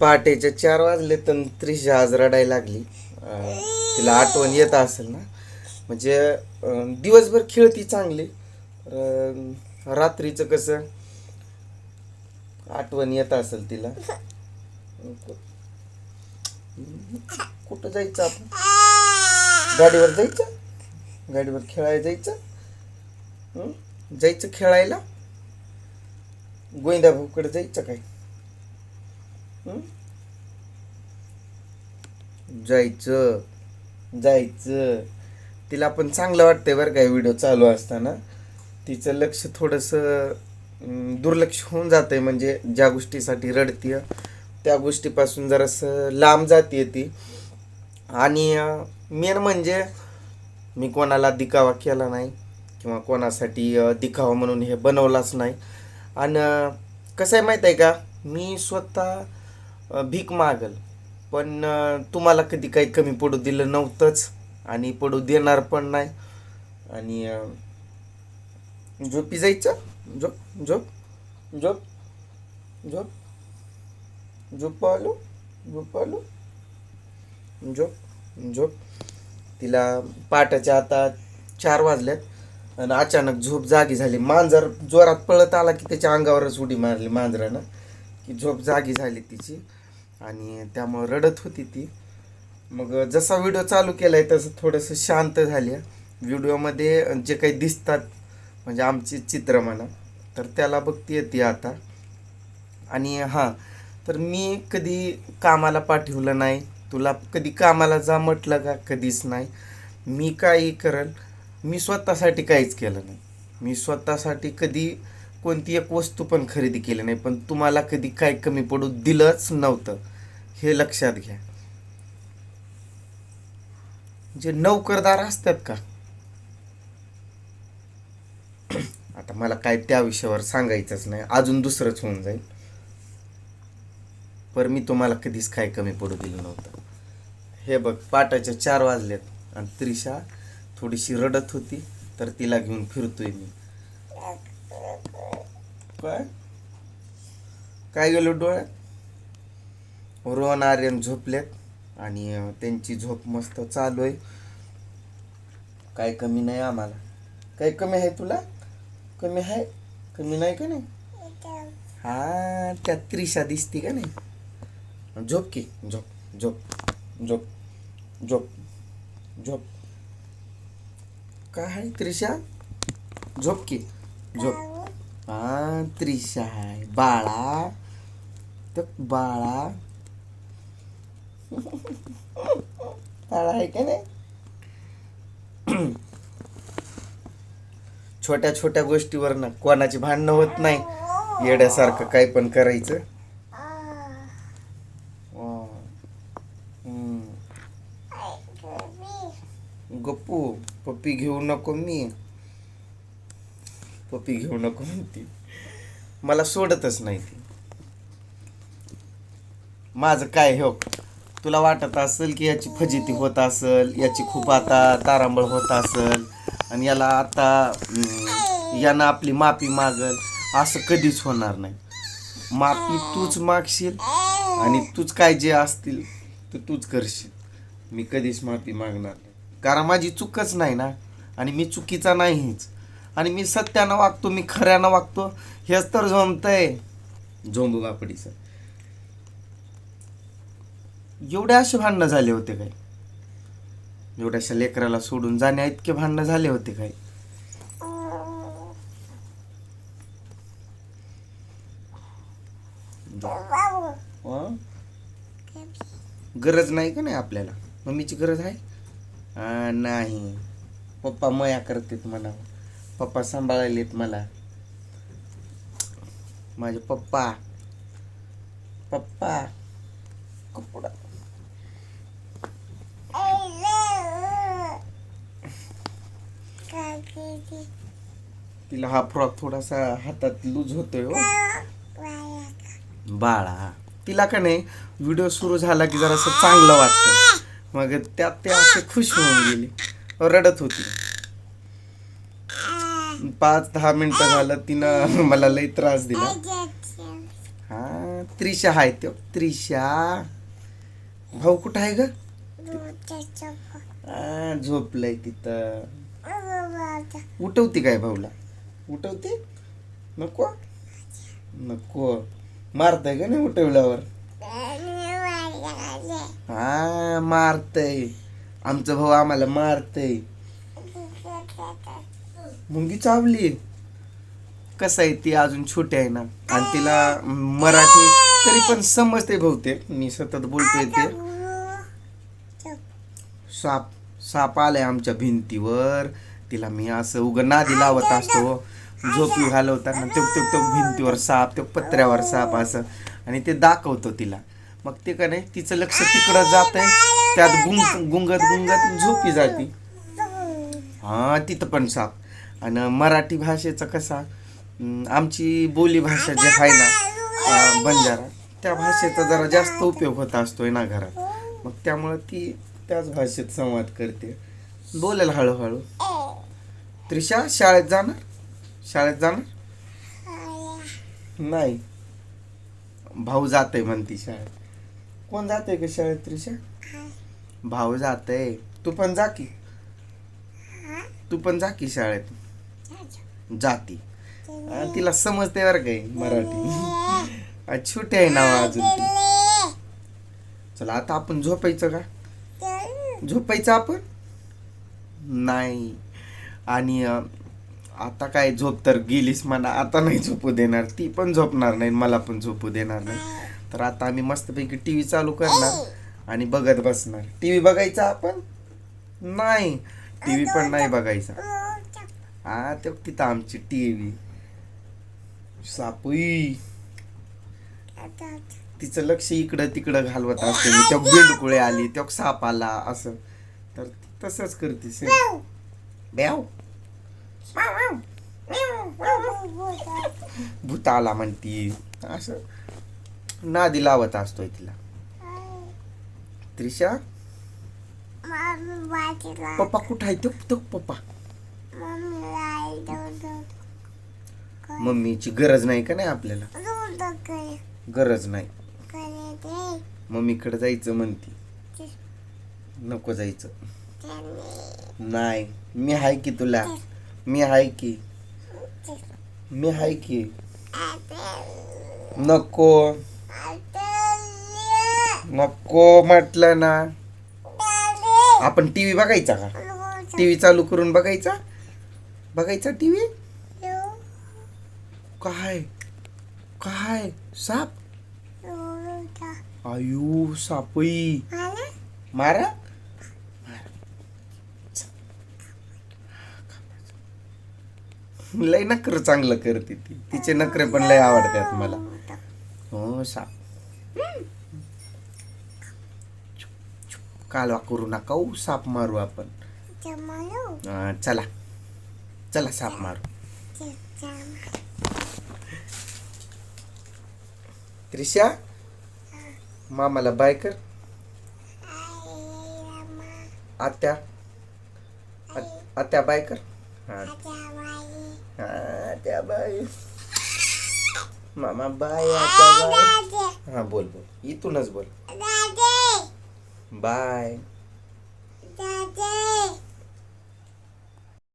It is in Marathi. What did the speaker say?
पहाटेच्या चार वाजले तर आज रडायला लागली. तिला आठवण येत असेल ना? म्हणजे दिवसभर खेळती चांगली. रात्रीचं कसं? आठवण येत असेल तिला. कुठं जायचं आपण? गाडीवर जायचं? गाडीवर खेळायला जायचं? जायचं खेळायला? गोविंदा भाऊकडे जायचं काय? जायचं जायचं. तिला पण चांगलं वाटतंय बरं काय व्हिडिओ चालू असताना. तिचं लक्ष थोडंसं दुर्लक्ष होऊन जातंय म्हणजे ज्या गोष्टीसाठी रडतीय त्या गोष्टीपासून जरासं लांब जाते ती. आणि मेन म्हणजे मी कोणाला दिखावा केला नाही किंवा कोणासाठी दिखावा म्हणून हे बनवलाच नाही. आणि कसं आहे माहीत आहे का? मी स्वतः भीक मागल. पण तुम्हाला कधी काही कमी पडू दिलं नव्हतंच आणि पडू देणार पण नाही. आणि झोपी जायचं? झोप झोप झोप झोप. झोप आलो झोप आलो. झोप झोप. तिला पाटाच्या आता चार वाजल्यात आणि अचानक झोप जागी झाली. मांजर जोरात पळत आला की त्याच्या अंगावरच उडी मारली मांजरानं. की झोप जागी झाली तिची. आणि त्यामुळं रडत होती ती. मग जसा व्हिडिओ चालू केला आहे तसं थोडंसं शांत झाली. व्हिडिओमध्ये जे काही दिसतात म्हणजे आमची चित्र म्हणा तर त्याला बघती ती आता. आणि हां तर मी कधी कामाला पाठवलं नाही. तुला कधी कामाला जा म्हटलं का? कधीच नाही. मी काही करल मी स्वतःसाठी काहीच केलं नाही. मी स्वतःसाठी कधी कोणती एक वस्तू पण खरेदी केली नाही पण तुम्हाला कधी काय कमी पडू दिलंच नव्हतं. हे लक्षात घ्या. जे नौकरदार असतात का? आता मला काय त्या विषयावर सांगायचंच नाही अजून दुसरंच होऊन जाईल. पर मी तुम्हाला कधीच काय कमी पडू दिलं नव्हतं. हे बघ पाटाच्या चार वाजलेत आणि त्रिशा थोडीशी रडत होती तर तिला घेऊन फिरतोय मी. काय? काय गेलो डोळ्यात? रोहन आर्यन झोपलेत आणि त्यांची झोप मस्त चालू आहे. काय कमी नाही आम्हाला. काय कमी आहे तुला? कमी आहे? कमी नाही का नाही? हा त्यात त्रिशा दिसती का नाही? झोप की झोप झोप झोप झोप झोप. काय त्रिशा? झोप की झोप. हा त्रिशा आहे. बाळा. तर बाळा. बाळा आहे का नाही? छोट्या छोट्या गोष्टीवर ना कोणाची भांडणं होत नाही. येड्यासारखं काही पण करायचं. गप्पू पप्पी घेऊ नको मी. पप्पी घेऊ नको म्हणती. मला सोडतच नाही ती. माझं काय हो तुला वाटत असेल की याची फजिती होत असेल याची खूप आता तारांबळ होत असेल आणि याला आता यानं आपली माफी मागल असं कधीच होणार नाही. माफी तूच मागशील आणि तूच काय जे असतील ते तूच करशील. मी कधीच माफी मागणार नाही. कारण माझी चूकच नाही ना आणि मी चुकीचा नाहीच. आणि मी सत्यानं वागतो मी खऱ्यानं वागतो हेच तर जमतंय. झोंबू बापडीचं एवढे असे भांडणं झाले होते काय? एवढ्याशा लेकराला सोडून जाण्या इतके भांडणं झाले होते काय? गरज नाही का नाही आपल्याला? मम्मीची गरज आहे? नाही. पप्पा मया करतेत म्हणा पप्पा सांभाळलेत मला. माझे पप्पा. पप्पा. कपडा तिला हा फ्रॉक थोडासा हातात लूज होतोय हो. बाळा. तिला का नाही व्हिडिओ सुरू झाला की जरासं चांगलं वाटतं. मग त्यात ते असे खुश होऊन गेली. रडत होती. पाच दहा मिनिटं झालं तिनं मला लई त्रास दिला. हा त्रिशा आहे तो त्रिशा. भाऊ कुठं आहे ग? आ, झोपलंय तिथं. उठवते काय भाऊला? उठवते? नको? नको. मारतय का नाही उठवल्यावर? हा मारतय. आमचं भाऊ आम्हाला मारतय. मुंगी चावली. कसं आहे ती अजून छोटी आहे ना. आणि तिला मराठी तरी पण समजते बहुतेक. मी सतत बोलतोय ते. साप साप आलाय आमच्या भिंतीवर. तिला मी असं उग नादी लावत असतो. झोपी घालवताना तो तो तो भिंतीवर साप तो पत्र्यावर साप असं. आणि ते दाखवतो तिला. मग ते का नाही तिचं लक्ष तिकडं जात आहे त्यात गुंग गुंगत गुंगत झोपी जाती. हा तिथं पण साप. आणि मराठी भाषेचा कसा आमची बोली भाषा जी आहे ना बंजारा त्या भाषेचा जरा जास्त उपयोग होत असतोय ना घरात. मग त्यामुळं ती त्याच भाषेत संवाद करते. बोलेल हळूहळू. त्रिशा शाळेत जाणार? शाळेत जाणार? नाही. भाऊ जाते म्हणती शाळेत. कोण जाते का शाळेत त्रिशा? भाऊ जाते तू पण जा की. तू पण जा की शाळेत जाती. तिला समजते बरं काही मराठी. छोटी आहे नाव अजून ती. चला. आता आपण झोपायचं का? झोपायचं आपण? नाही. आणि आता काय झोप तर गेलीस मला आता नाही झोपू देणार. ती पण झोपणार नाही मला पण झोपू देणार नाही. तर आता आम्ही मस्तपैकी टी व्ही चालू करणार आणि बघत बसणार. टी व्ही बघायचा आपण? नाही. टी व्ही पण नाही बघायचा. हा ते तिथं आमची टी व्ही सापुई तिचं लक्ष इकडं तिकडं घालवत असते मी. त्या बेंडकुळे आली त्या साप आला असं. तर ती तसंच करते सेम ब्याव. भूत आला म्हणती. असं. नादी लावत असतोय तिला. त्रिशा? पप्पा कुठं आहे? तो पप्पा. मम्मीची गरज नाही का नाही आपल्याला? गरज नाही. मम्मीकडे जायचं म्हणती. नको जायचं. नाही मी हाय की तुला? मी हाय की? मी हाय की? नको. नको म्हटलं ना. आपण टीव्ही बघायचा का? टीव्ही चालू करून बघायचा? बघायचा टीव्ही? काय? काय? साप? आयु सापई मारा? लय नकर चांगलं करते ती. तिचे नखरे पण लय आवडतात मला. हो साप. कालवा करू नका हो, साप मारू आपण. चला. चला साप मारू. त्रिशा मामाला बाय कर. आत्या आत- आत्या बाय कर. आत्या बाय मामा बाय आत्या बाय हा बोल बोल. इथूनच बोल. बाय.